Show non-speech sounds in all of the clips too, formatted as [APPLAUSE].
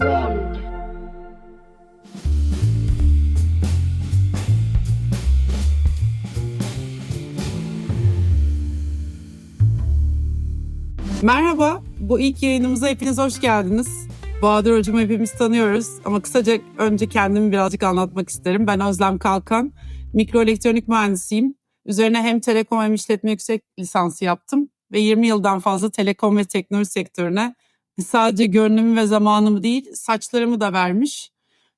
Merhaba, bu ilk yayınımıza hepiniz hoş geldiniz. Bahadır Hocam'ı hepimiz tanıyoruz ama kısaca önce kendimi birazcık anlatmak isterim. Ben Özlem Kalkan, mikroelektronik mühendisiyim. Üzerine hem telekom hem işletme yüksek lisansı yaptım ve 20 yıldan fazla telekom ve teknoloji sektörüne sadece görünümü ve zamanımı değil saçlarımı da vermiş.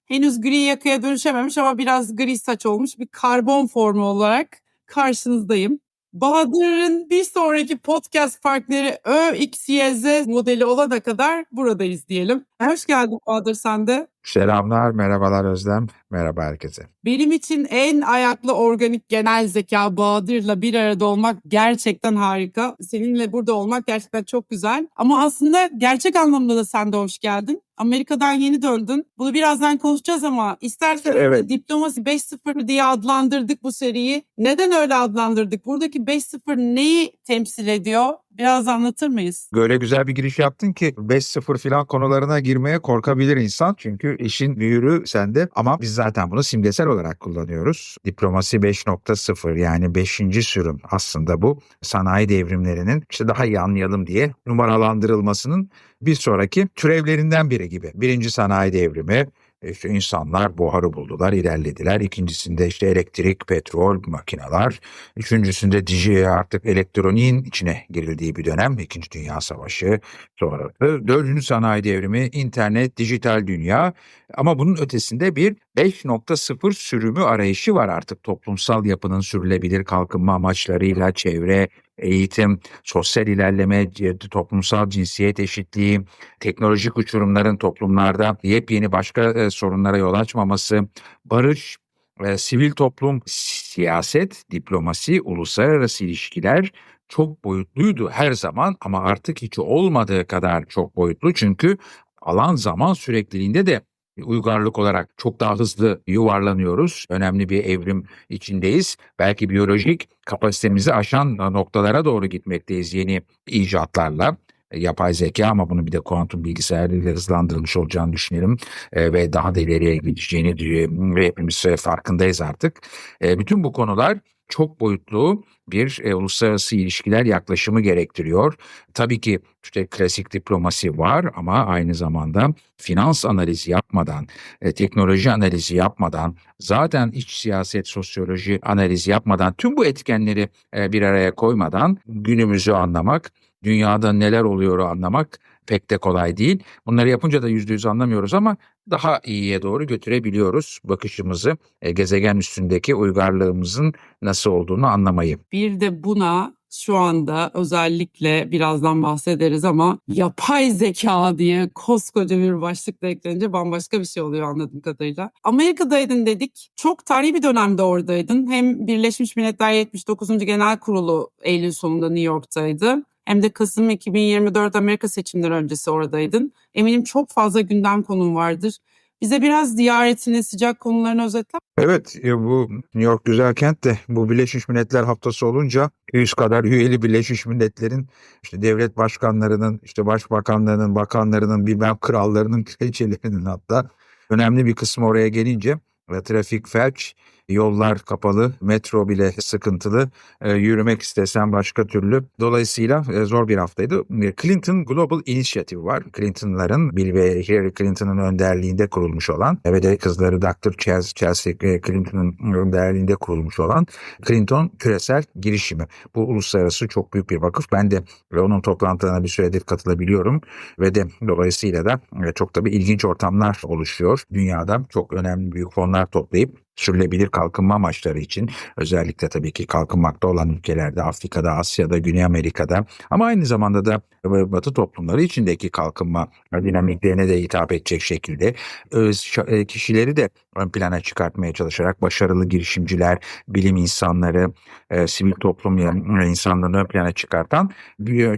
Henüz gri yakaya dönüşememiş ama biraz gri saç olmuş bir karbon formu olarak karşınızdayım. Bahadır'ın bir sonraki podcast partneri ÖXYZ modeli olana kadar buradayız diyelim. Hoş geldin Bahadır sen de. Selamlar, merhabalar Özlem. Merhaba herkese. Benim için en ayaklı organik genel zeka Bahadır'la bir arada olmak gerçekten harika. Seninle burada olmak gerçekten çok güzel. Ama aslında gerçek anlamda da sen de hoş geldin. Amerika'dan yeni döndün. Bunu birazdan konuşacağız ama istersen Evet. diplomasi 5.0 diye adlandırdık bu seriyi. Neden öyle adlandırdık? Buradaki 5.0 neyi temsil ediyor? Biraz anlatır mıyız? Böyle güzel bir giriş yaptın ki 5-0 filan konularına girmeye korkabilir insan. Çünkü işin büyürü sende ama biz zaten bunu simgesel olarak kullanıyoruz. Diplomasi 5.0 yani 5. sürüm aslında bu sanayi devrimlerinin işte daha iyi anlayalım diye numaralandırılmasının bir sonraki türevlerinden biri gibi. Birinci sanayi devrimi işte insanlar buharı buldular, ilerlediler. İkincisinde işte elektrik, petrol, makineler. Üçüncüsünde diji artık elektroniğin içine girildiği bir dönem. İkinci Dünya Savaşı. Sonra da dördüncü sanayi devrimi, internet, dijital dünya. Ama bunun ötesinde bir 5.0 sürümü arayışı var artık toplumsal yapının sürülebilir kalkınma amaçlarıyla çevre, eğitim, sosyal ilerleme, toplumsal cinsiyet eşitliği, teknolojik uçurumların toplumlarda yepyeni başka e, sorunlara yol açmaması, barış, e, sivil toplum, siyaset, diplomasi, uluslararası ilişkiler çok boyutluydu her zaman ama artık hiç olmadığı kadar çok boyutlu çünkü alan zaman sürekliliğinde de uygarlık olarak çok daha hızlı yuvarlanıyoruz. Önemli bir evrim içindeyiz. Belki biyolojik kapasitemizi aşan noktalara doğru gitmekteyiz yeni icatlarla. E, Yapay zeka ama bunu bir de kuantum bilgisayarıyla hızlandırılmış olacağını düşünelim E, ve daha da ileriye gideceğini ve hepimiz e, farkındayız artık. E, bütün bu konular çok boyutlu bir e, uluslararası ilişkiler yaklaşımı gerektiriyor. Tabii ki işte klasik diplomasi var ama aynı zamanda finans analizi yapmadan, e, teknoloji analizi yapmadan, zaten iç siyaset, sosyoloji analizi yapmadan, tüm bu etkenleri e, bir araya koymadan günümüzü anlamak, dünyada neler oluyor anlamak pek de kolay değil. Bunları yapınca da yüzde yüz anlamıyoruz ama daha iyiye doğru götürebiliyoruz bakışımızı, e, gezegen üstündeki uygarlığımızın nasıl olduğunu anlamayı. Bir de buna şu anda özellikle birazdan bahsederiz ama yapay zeka diye koskoca bir başlıkla eklenince bambaşka bir şey oluyor anladığım kadarıyla. Amerika'daydın dedik. Çok tarihi bir dönemde oradaydın. Hem Birleşmiş Milletler 79. Genel Kurulu Eylül sonunda New York'taydı. Hem de Kasım 2024 Amerika seçimleri öncesi oradaydın. Eminim çok fazla gündem konum vardır. Bize biraz ziyaretinin sıcak konularını özetler Evet e, bu New York güzel kent de bu Birleşmiş Milletler haftası olunca 100 kadar üyeli Birleşmiş Milletler'in işte devlet başkanlarının, işte başbakanlarının, bakanlarının, bilmem krallarının, [LAUGHS] kraliçelerinin hatta önemli bir kısmı oraya gelince trafik felç, yollar kapalı, metro bile sıkıntılı, e, yürümek istesen başka türlü. Dolayısıyla e, zor bir haftaydı. E, Clinton Global Initiative var. Clinton'ların, Bill ve Hillary Clinton'ın önderliğinde kurulmuş olan ve de kızları Dr. Chelsea, Chelsea Clinton'ın önderliğinde kurulmuş olan Clinton Küresel Girişimi. Bu uluslararası çok büyük bir vakıf. Ben de ve onun toplantılarına bir süredir katılabiliyorum ve de dolayısıyla da çok tabii ilginç ortamlar oluşuyor. Dünyada çok önemli büyük fonlar να το πει. Sürülebilir kalkınma amaçları için özellikle tabii ki kalkınmakta olan ülkelerde Afrika'da, Asya'da, Güney Amerika'da ama aynı zamanda da Batı toplumları içindeki kalkınma dinamiklerine de hitap edecek şekilde şa- e, kişileri de ön plana çıkartmaya çalışarak başarılı girişimciler, bilim insanları, e, sivil toplum insanlarını ön plana çıkartan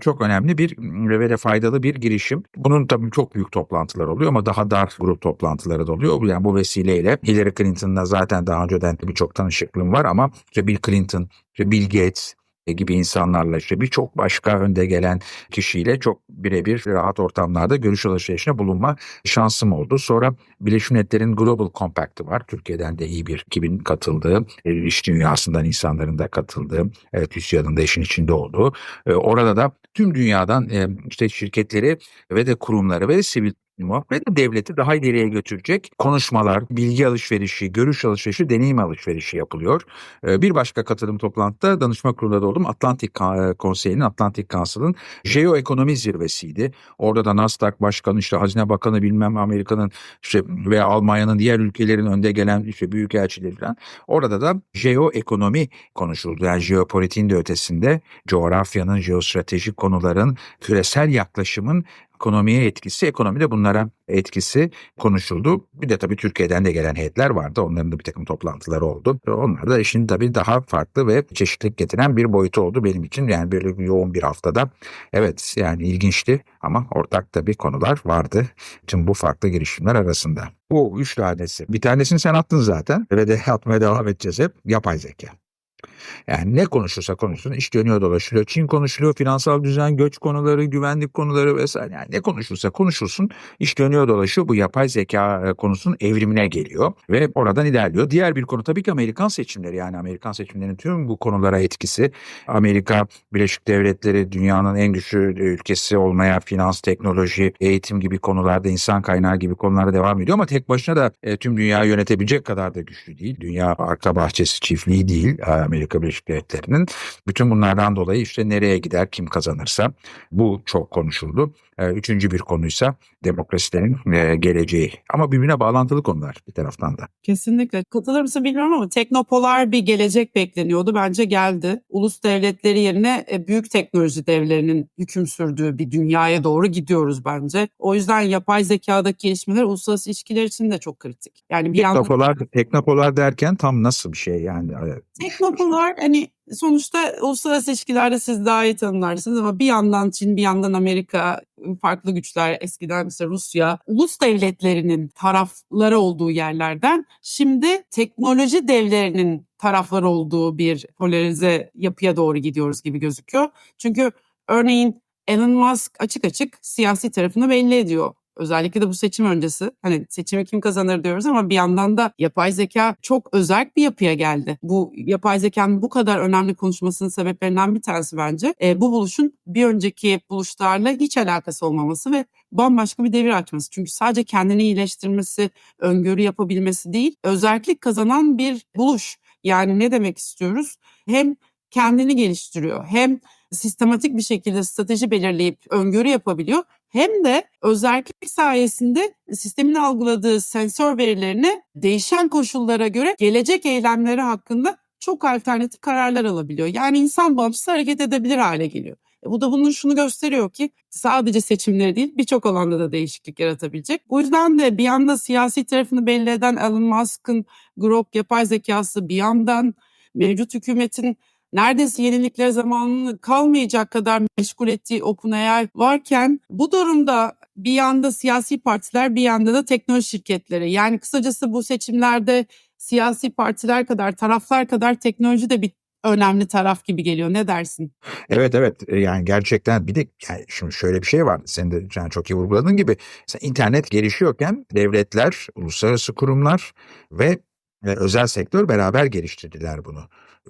çok önemli bir ve de faydalı bir girişim. Bunun tabii çok büyük toplantılar oluyor ama daha dar grup toplantıları da oluyor. Yani bu vesileyle Hillary Clinton'la zaten daha önceden birçok tanışıklığım var ama işte Bill Clinton, işte Bill Gates, gibi insanlarla işte birçok başka önde gelen kişiyle çok birebir rahat ortamlarda görüş alışverişine bulunma şansım oldu. Sonra Birleşmiş Milletler'in Global Compact'ı var. Türkiye'den de iyi bir ekibin katıldığı, e, iş dünyasından insanların da katıldığı, evet TÜSİAD'ın da işin içinde olduğu. E, Orada da tüm dünyadan e, işte şirketleri ve de kurumları ve sivil topluma ve de devleti daha ileriye götürecek konuşmalar, bilgi alışverişi, görüş alışverişi, deneyim alışverişi yapılıyor. E, Bir başka katılım toplantıda danışma kurulunda da oldum. Atlantik e, Konseyi'nin, Atlantik Council'ın jeoekonomi zirvesiydi. Orada da Nasdaq Başkanı, işte Hazine Bakanı bilmem Amerika'nın işte veya Almanya'nın diğer ülkelerin önde gelen işte büyükelçileri falan. Orada da jeoekonomi konuşuldu. Yani jeopolitiğin de ötesinde coğrafyanın, jeostratejik konuların, küresel yaklaşımın ekonomiye etkisi, ekonomide bunlara etkisi konuşuldu. Bir de tabii Türkiye'den de gelen heyetler vardı. Onların da bir takım toplantıları oldu. Onlar da işin tabii daha farklı ve çeşitlilik getiren bir boyutu oldu benim için. Yani böyle bir yoğun bir haftada. Evet yani ilginçti ama ortak tabii konular vardı. Tüm bu farklı girişimler arasında. Bu üç tanesi. Bir tanesini sen attın zaten ve de atmaya devam edeceğiz hep. Yapay zeka. Yani ne konuşursa konuşsun iş dönüyor dolaşıyor. Çin konuşuluyor, finansal düzen, göç konuları, güvenlik konuları vesaire. Yani ne konuşursa konuşulsun iş dönüyor dolaşıyor. Bu yapay zeka e, konusunun evrimine geliyor ve oradan ilerliyor. Diğer bir konu tabii ki Amerikan seçimleri. Yani Amerikan seçimlerinin tüm bu konulara etkisi. Amerika Birleşik Devletleri dünyanın en güçlü ülkesi olmaya finans, teknoloji, eğitim gibi konularda, insan kaynağı gibi konularda devam ediyor ama tek başına da e, tüm dünyayı yönetebilecek kadar da güçlü değil. Dünya arka bahçesi çiftliği değil e, Amerika Birleşik Devletleri'nin. Bütün bunlardan dolayı işte nereye gider, kim kazanırsa bu çok konuşuldu. Üçüncü bir konuysa demokrasilerin geleceği. Ama birbirine bağlantılı konular bir taraftan da. Kesinlikle. Katılır mısın bilmiyorum ama teknopolar bir gelecek bekleniyordu. Bence geldi. Ulus devletleri yerine e, büyük teknoloji devlerinin hüküm sürdüğü bir dünyaya doğru gidiyoruz bence. O yüzden yapay zekadaki gelişmeler uluslararası ilişkiler için de çok kritik. Yani bir yandan Teknopolar, teknopolar derken tam nasıl bir şey yani? teknopolar hani sonuçta uluslararası ilişkilerde siz daha iyi tanımlarsınız ama bir yandan Çin bir yandan Amerika farklı güçler eskiden mesela Rusya ulus devletlerinin tarafları olduğu yerlerden şimdi teknoloji devlerinin tarafları olduğu bir polarize yapıya doğru gidiyoruz gibi gözüküyor. Çünkü örneğin Elon Musk açık açık siyasi tarafını belli ediyor. Özellikle de bu seçim öncesi. Hani seçimi kim kazanır diyoruz ama bir yandan da yapay zeka çok özel bir yapıya geldi. Bu yapay zekanın bu kadar önemli konuşmasının sebeplerinden bir tanesi bence e, bu buluşun bir önceki buluşlarla hiç alakası olmaması ve bambaşka bir devir açması. Çünkü sadece kendini iyileştirmesi, öngörü yapabilmesi değil, özellik kazanan bir buluş. Yani ne demek istiyoruz? Hem kendini geliştiriyor, hem sistematik bir şekilde strateji belirleyip öngörü yapabiliyor. Hem de özellik sayesinde sistemin algıladığı sensör verilerini değişen koşullara göre gelecek eylemleri hakkında çok alternatif kararlar alabiliyor. Yani insan bağımsız hareket edebilir hale geliyor. E bu da bunun şunu gösteriyor ki sadece seçimleri değil birçok alanda da değişiklik yaratabilecek. Bu yüzden de bir yanda siyasi tarafını belli eden Elon Musk'ın Grok yapay zekası bir yandan mevcut hükümetin neredeyse yenilikler zamanını kalmayacak kadar meşgul ettiği OpenAI varken bu durumda bir yanda siyasi partiler bir yanda da teknoloji şirketleri. Yani kısacası bu seçimlerde siyasi partiler kadar taraflar kadar teknoloji de bir önemli taraf gibi geliyor. Ne dersin? Evet evet E, yani gerçekten bir de yani şimdi şöyle bir şey var. Sen de yani çok iyi vurguladığın gibi internet gelişiyorken devletler, uluslararası kurumlar ve e, özel sektör beraber geliştirdiler bunu.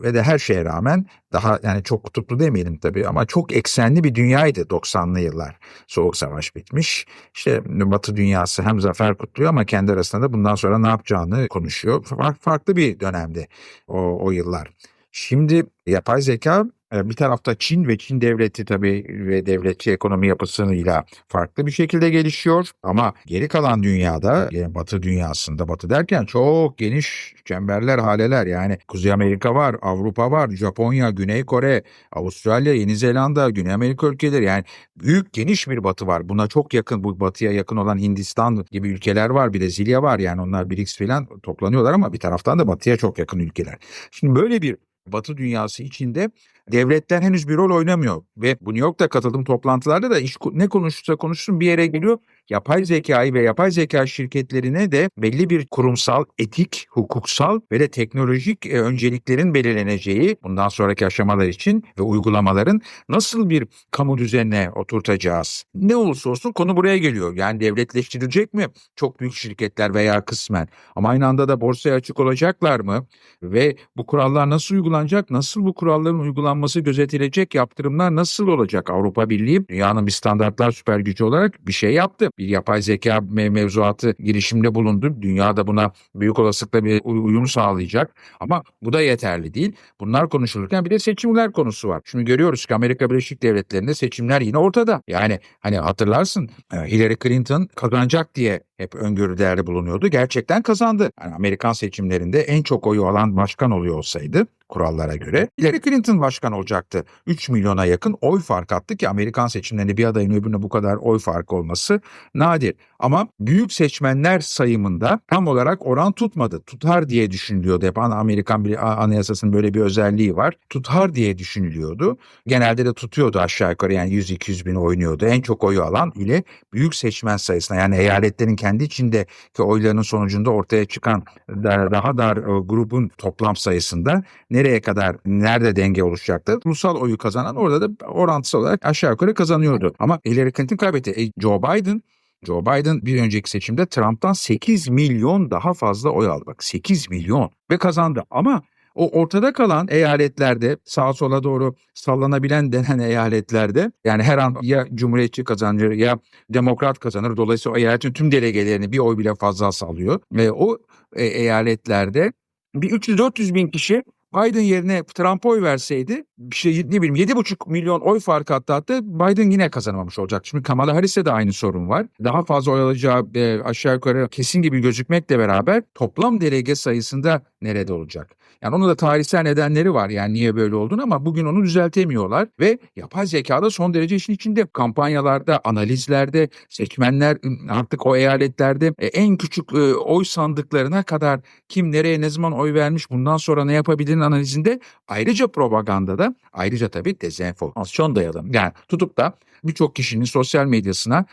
Ve de her şeye rağmen daha yani çok kutuplu demeyelim tabii ama çok eksenli bir dünyaydı 90'lı yıllar. Soğuk savaş bitmiş. İşte Batı dünyası hem zafer kutluyor ama kendi arasında da bundan sonra ne yapacağını konuşuyor. Fark- Farklı bir dönemdi o, o yıllar. Şimdi yapay zeka bir tarafta Çin ve Çin devleti tabii ve devletçi ekonomi yapısıyla farklı bir şekilde gelişiyor. Ama geri kalan dünyada, yani Batı dünyasında, Batı derken çok geniş çemberler, haleler. Yani Kuzey Amerika var, Avrupa var, Japonya, Güney Kore, Avustralya, Yeni Zelanda, Güney Amerika ülkeleri. Yani büyük geniş bir Batı var. Buna çok yakın, bu Batı'ya yakın olan Hindistan gibi ülkeler var, Brezilya var. Yani onlar BRICS falan toplanıyorlar ama bir taraftan da Batı'ya çok yakın ülkeler. Şimdi böyle bir Batı dünyası içinde devletler henüz bir rol oynamıyor ve bu New York'ta katıldığım toplantılarda da iş ne konuşursa konuşsun bir yere geliyor. Yapay zekayı ve yapay zeka şirketlerine de belli bir kurumsal, etik, hukuksal ve de teknolojik e, önceliklerin belirleneceği bundan sonraki aşamalar için ve uygulamaların nasıl bir kamu düzenine oturtacağız. Ne olursa olsun konu buraya geliyor. Yani devletleştirilecek mi? Çok büyük şirketler veya kısmen. Ama aynı anda da borsaya açık olacaklar mı? Ve bu kurallar nasıl uygulanacak? Nasıl bu kuralların uygulanması gözetilecek? Yaptırımlar nasıl olacak? Avrupa Birliği dünyanın bir standartlar süper gücü olarak bir şey yaptı. Bir yapay zeka mev- mevzuatı girişimde bulundu. Dünya da buna büyük olasılıkla bir uy- uyum sağlayacak. Ama bu da yeterli değil. Bunlar konuşulurken bir de seçimler konusu var. Şimdi görüyoruz ki Amerika Birleşik Devletleri'nde seçimler yine ortada. Yani hani hatırlarsın e, Hillary Clinton kazanacak diye hep öngörülerde bulunuyordu. Gerçekten kazandı. Yani Amerikan seçimlerinde en çok oyu alan başkan oluyor olsaydı kurallara göre Hillary Clinton başkan olacaktı. 3 milyona yakın oy fark attı ki Amerikan seçimlerinde bir adayın öbürüne bu kadar oy farkı olması nadir. Ama büyük seçmenler sayımında tam olarak oran tutmadı. Tutar diye düşünülüyordu. Hep Amerikan bir anayasasının böyle bir özelliği var. Tutar diye düşünülüyordu. Genelde de tutuyordu aşağı yukarı yani 100-200 bin oynuyordu. En çok oyu alan ile büyük seçmen sayısına yani eyaletlerin kendi içindeki oylarının sonucunda ortaya çıkan da- daha dar e, grubun toplam sayısında nereye kadar nerede denge oluşacaktı? Ulusal oyu kazanan orada da orantısal olarak aşağı yukarı kazanıyordu. Ama Hillary Clinton kaybetti. E, Joe Biden Joe Biden bir önceki seçimde Trump'tan 8 milyon daha fazla oy aldı. Bak 8 milyon ve kazandı. Ama o ortada kalan eyaletlerde sağa sola doğru sallanabilen denen eyaletlerde yani her an ya Cumhuriyetçi kazanır ya Demokrat kazanır. Dolayısıyla o eyaletin tüm delegelerini bir oy bile fazla sallıyor. Ve o e, eyaletlerde bir 300-400 bin kişi Biden yerine Trump'a oy verseydi bir şey ne bileyim 7,5 milyon oy farkı attı hatta Biden yine kazanamamış olacak. Şimdi Kamala Harris'e de aynı sorun var. Daha fazla oy alacağı e, aşağı yukarı kesin gibi gözükmekle beraber toplam delege sayısında nerede olacak? Yani onun da tarihsel nedenleri var yani niye böyle olduğunu ama bugün onu düzeltemiyorlar ve yapay zekada son derece işin içinde kampanyalarda, analizlerde, seçmenler artık o eyaletlerde e, en küçük e, oy sandıklarına kadar kim nereye ne zaman oy vermiş bundan sonra ne yapabilirin analizinde ayrıca propagandada ayrıca tabii dezenformasyon dayalı. Yani tutup da birçok kişinin sosyal medyasına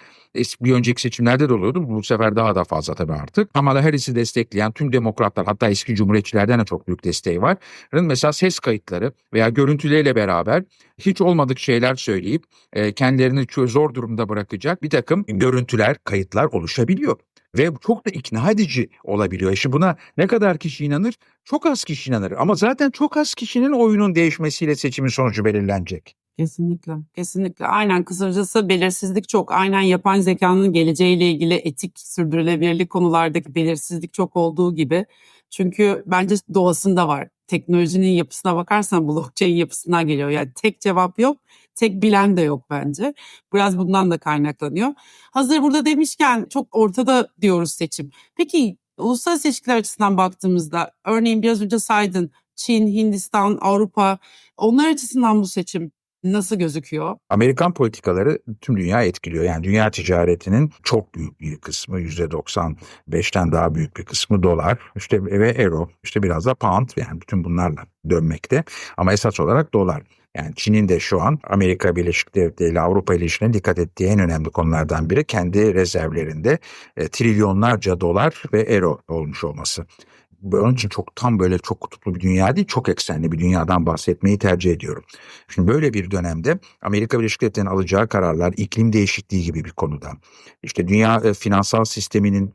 bir önceki seçimlerde de oluyordu. Bu sefer daha da fazla tabii artık. Kamala Harris'i destekleyen tüm demokratlar hatta eski cumhuriyetçilerden de çok büyük desteği var. Mesela ses kayıtları veya görüntüleriyle beraber hiç olmadık şeyler söyleyip e, kendilerini zor durumda bırakacak bir takım görüntüler, kayıtlar oluşabiliyor. Ve çok da ikna edici olabiliyor. İşte buna ne kadar kişi inanır? Çok az kişi inanır. Ama zaten çok az kişinin oyunun değişmesiyle seçimin sonucu belirlenecek. Kesinlikle. Kesinlikle. Aynen kısacası belirsizlik çok. Aynen yapay zekanın geleceğiyle ilgili etik sürdürülebilirlik konulardaki belirsizlik çok olduğu gibi. Çünkü bence doğasında var. Teknolojinin yapısına bakarsan blockchain yapısından geliyor. Yani tek cevap yok, tek bilen de yok bence. Biraz bundan da kaynaklanıyor. Hazır burada demişken çok ortada diyoruz seçim. Peki uluslararası ilişkiler açısından baktığımızda örneğin biraz önce saydın Çin, Hindistan, Avrupa onlar açısından bu seçim nasıl gözüküyor? Amerikan politikaları tüm dünya etkiliyor. Yani dünya ticaretinin çok büyük bir kısmı %95'ten daha büyük bir kısmı dolar işte ve euro işte biraz da pound yani bütün bunlarla dönmekte. Ama esas olarak dolar. Yani Çin'in de şu an Amerika Birleşik Devletleri ile Avrupa ilişkilerine dikkat ettiği en önemli konulardan biri kendi rezervlerinde e, trilyonlarca dolar ve euro olmuş olması. Onun için çok tam böyle çok kutuplu bir dünya değil, çok eksenli bir dünyadan bahsetmeyi tercih ediyorum. Şimdi böyle bir dönemde Amerika Birleşik Devletleri'nin alacağı kararlar iklim değişikliği gibi bir konuda. İşte dünya e, finansal sisteminin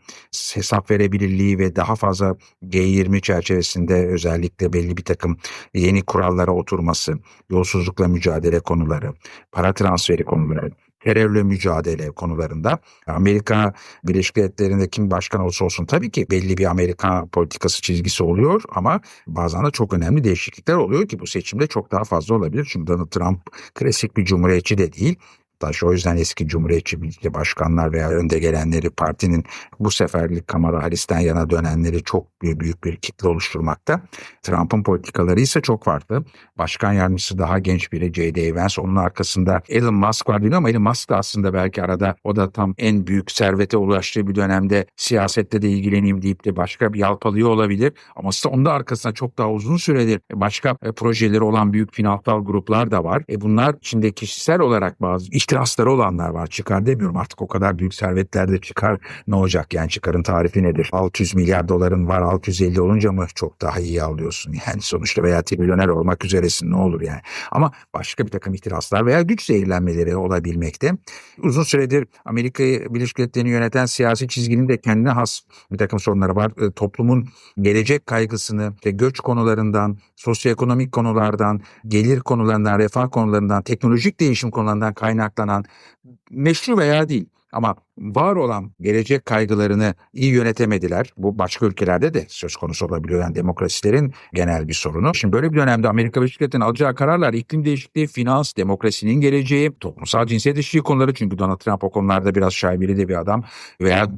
hesap verebilirliği ve daha fazla G20 çerçevesinde özellikle belli bir takım yeni kurallara oturması, yolsuzlukla mücadele konuları, para transferi konuları, terörle mücadele konularında Amerika Birleşik Devletleri'nde kim başkan olursa olsun tabii ki belli bir Amerika politikası çizgisi oluyor ama bazen de çok önemli değişiklikler oluyor ki bu seçimde çok daha fazla olabilir. Çünkü Donald Trump klasik bir cumhuriyetçi de değil. Taş. O yüzden eski Cumhuriyetçi Birlikte başkanlar veya önde gelenleri partinin bu seferlik Kamala Harris'ten yana dönenleri çok büyük, büyük bir kitle oluşturmakta. Trump'ın politikaları ise çok farklı. Başkan yardımcısı daha genç biri J.D. Vance. Onun arkasında Elon Musk var bilmiyorum ama Elon Musk da aslında belki arada o da tam en büyük servete ulaştığı bir dönemde siyasette de ilgileneyim deyip de başka bir yalpalıyor olabilir. Ama aslında onun da arkasında çok daha uzun süredir başka e, projeleri olan büyük finansal gruplar da var. E bunlar içinde kişisel olarak bazı ihtirasları olanlar var. Çıkar demiyorum artık o kadar büyük servetlerde çıkar ne olacak yani çıkarın tarifi nedir? 600 milyar doların var 650 olunca mı çok daha iyi alıyorsun? Yani sonuçta veya trilyoner olmak üzeresin ne olur yani. Ama başka bir takım ihtiraslar veya güç zehirlenmeleri olabilmekte. Uzun süredir Amerika Birleşik Devletleri'ni yöneten siyasi çizginin de kendine has bir takım sorunları var. E, Toplumun gelecek kaygısını işte göç konularından, sosyoekonomik konulardan, gelir konularından, refah konularından, teknolojik değişim konularından kaynaklanan meşru veya değil. Ama var olan gelecek kaygılarını iyi yönetemediler. Bu başka ülkelerde de söz konusu olabiliyor. Yani demokrasilerin genel bir sorunu. Şimdi böyle bir dönemde Amerika Birleşik Devletleri'nin alacağı kararlar iklim değişikliği, finans, demokrasinin geleceği, toplumsal cinsiyet eşitliği konuları çünkü Donald Trump o konularda biraz şaibeli de bir adam veya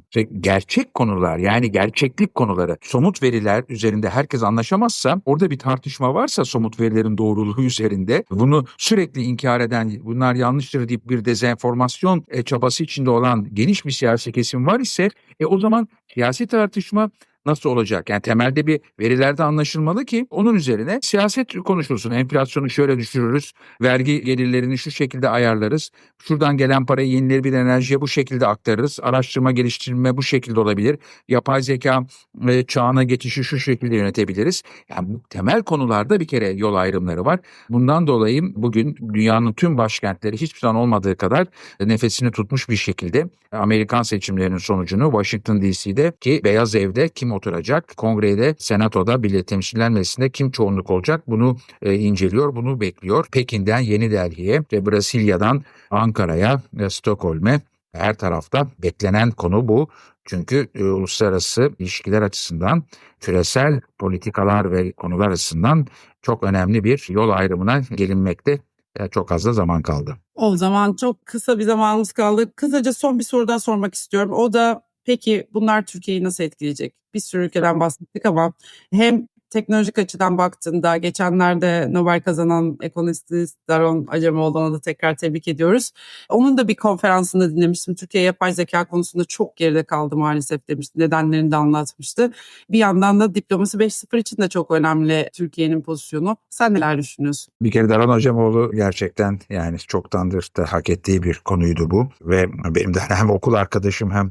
gerçek konular yani gerçeklik konuları, somut veriler üzerinde herkes anlaşamazsa orada bir tartışma varsa somut verilerin doğruluğu [LAUGHS] üzerinde bunu sürekli inkar eden bunlar yanlıştır deyip bir dezenformasyon e, çabası içinde olan geniş bir siyasi kesim var ise e, o zaman siyasi tartışma nasıl olacak? Yani temelde bir verilerde anlaşılmalı ki onun üzerine siyaset konuşulsun. Enflasyonu şöyle düşürürüz, vergi gelirlerini şu şekilde ayarlarız, şuradan gelen parayı yenilenebilir enerjiye bu şekilde aktarırız, araştırma geliştirme bu şekilde olabilir, yapay zeka e, çağına geçişi şu şekilde yönetebiliriz. Yani temel konularda bir kere yol ayrımları var. Bundan dolayı bugün dünyanın tüm başkentleri hiçbir zaman olmadığı kadar nefesini tutmuş bir şekilde Amerikan seçimlerinin sonucunu Washington DC'de ki Beyaz Ev'de kim oturacak, kongrede, senatoda, bile temsilciler kim çoğunluk olacak bunu e, inceliyor, bunu bekliyor. Pekin'den Yeni Delhi'ye ve Brezilya'dan Ankara'ya, e, Stockholm'e her tarafta beklenen konu bu. Çünkü e, uluslararası ilişkiler açısından, küresel politikalar ve konular açısından çok önemli bir yol ayrımına gelinmekte e, çok az da zaman kaldı. O zaman çok kısa bir zamanımız kaldı. Kısaca son bir soru daha sormak istiyorum. O da peki bunlar Türkiye'yi nasıl etkileyecek? Bir sürü ülkeden bahsettik ama hem teknolojik açıdan baktığında geçenlerde Nobel kazanan ekonomist Daron Acemoğlu'na da tekrar tebrik ediyoruz. Onun da bir konferansında dinlemiştim. Türkiye yapay zeka konusunda çok geride kaldı maalesef demişti. Nedenlerini de anlatmıştı. Bir yandan da diplomasi 5.0 için de çok önemli Türkiye'nin pozisyonu. Sen neler düşünüyorsun? Bir kere Daran Hocamoğlu gerçekten yani çoktandır da hak ettiği bir konuydu bu. Ve benim de hem okul arkadaşım hem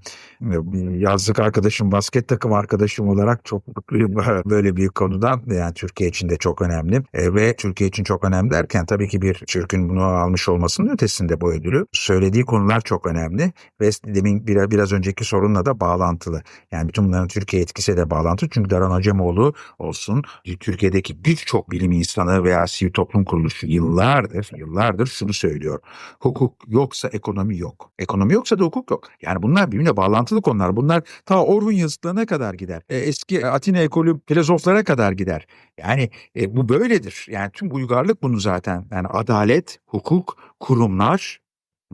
yazlık arkadaşım, basket takım arkadaşım olarak çok mutluyum [LAUGHS] böyle bir konudan. Yani Türkiye için de çok önemli. E, ve Türkiye için çok önemli derken tabii ki bir Türk'ün bunu almış olmasının ötesinde bu ödülü. Söylediği konular çok önemli ve demin biraz, biraz önceki sorunla da bağlantılı. Yani bütün bunların Türkiye etkisi de bağlantılı. Çünkü Daran Hocamoğlu olsun Türkiye'deki birçok bilim insanı veya sivil toplum kuruluşu yıllardır yıllardır şunu söylüyor. Hukuk yoksa ekonomi yok. Ekonomi yoksa da hukuk yok. Yani bunlar birbirine bağlantılı konular. Bunlar ta Orhun yazıtlarına kadar gider. E, eski Atina ekolü filozoflara kadar gider. Yani e, bu böyledir. Yani tüm uygarlık bunu zaten. Yani adalet, hukuk, kurumlar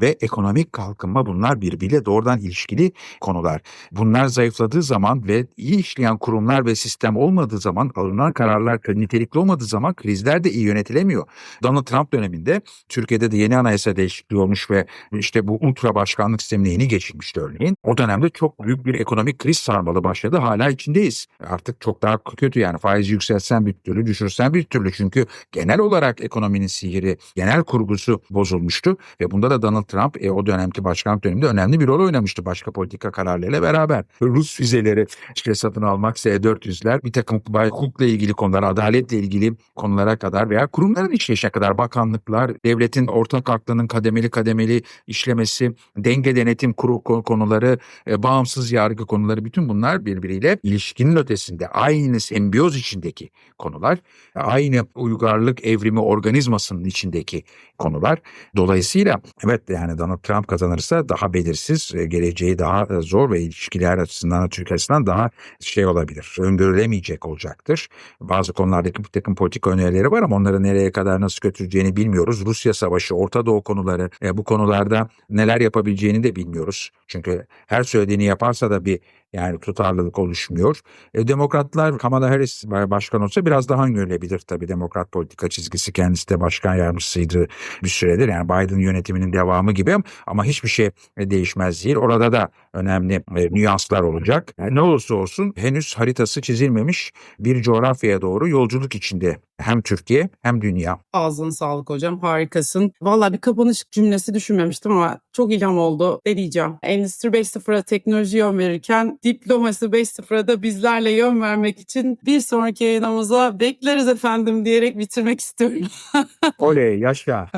ve ekonomik kalkınma bunlar birbiriyle doğrudan ilişkili konular. Bunlar zayıfladığı zaman ve iyi işleyen kurumlar ve sistem olmadığı zaman alınan kararlar nitelikli olmadığı zaman krizler de iyi yönetilemiyor. Donald Trump döneminde Türkiye'de de yeni anayasa değişikliği olmuş ve işte bu ultra başkanlık sistemine yeni geçilmişti örneğin. O dönemde çok büyük bir ekonomik kriz sarmalı başladı. Hala içindeyiz. Artık çok daha kötü yani faizi yükseltsen bir türlü düşürsen bir türlü. Çünkü genel olarak ekonominin sihiri, genel kurgusu bozulmuştu ve bunda da Donald Trump e, o dönemki başkanlık döneminde önemli bir rol oynamıştı başka politika kararlarıyla beraber. Rus füzeleri işte satın almak, S-400'ler, bir takım hukukla ilgili konular, adaletle ilgili konulara kadar veya kurumların işleyişine kadar bakanlıklar, devletin ortak aklının kademeli kademeli işlemesi, denge denetim kuru konuları, e, bağımsız yargı konuları bütün bunlar birbiriyle ilişkinin ötesinde aynı sembiyoz içindeki konular, aynı uygarlık evrimi organizmasının içindeki konular. Dolayısıyla evet Yani Donald Trump kazanırsa daha belirsiz, e, geleceği daha e, zor ve ilişkiler açısından, Türkiye açısından daha şey olabilir. Öngörülemeyecek olacaktır. Bazı konulardaki bir takım politik önerileri var ama onları nereye kadar nasıl götüreceğini bilmiyoruz. Rusya savaşı, Orta Doğu konuları e, bu konularda neler yapabileceğini de bilmiyoruz. Çünkü her söylediğini yaparsa da bir yani tutarlılık oluşmuyor. E, demokratlar Kamala Harris başkan olsa biraz daha öngörülebilir tabii. Demokrat politika çizgisi kendisi de başkan yardımcısıydı bir süredir. Yani Biden yönetiminin devamı gibi ama hiçbir şey e, değişmez değil. Orada da önemli e, nüanslar olacak. Yani ne olursa olsun henüz haritası çizilmemiş bir coğrafyaya doğru yolculuk içinde hem Türkiye hem dünya. Ağzına sağlık hocam. Harikasın. Vallahi bir kapanış cümlesi düşünmemiştim ama çok ilham oldu. Deneyeceğim. Endüstri 5.0'a teknoloji yön verirken diplomasi 5.0'a da bizlerle yön vermek için bir sonraki yayınımıza bekleriz efendim diyerek bitirmek istiyorum. [LAUGHS] Oley yaşa.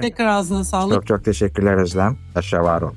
Tekrar ağzına sağlık. çok çok teşekkürler Özlem. Yaşa var ol.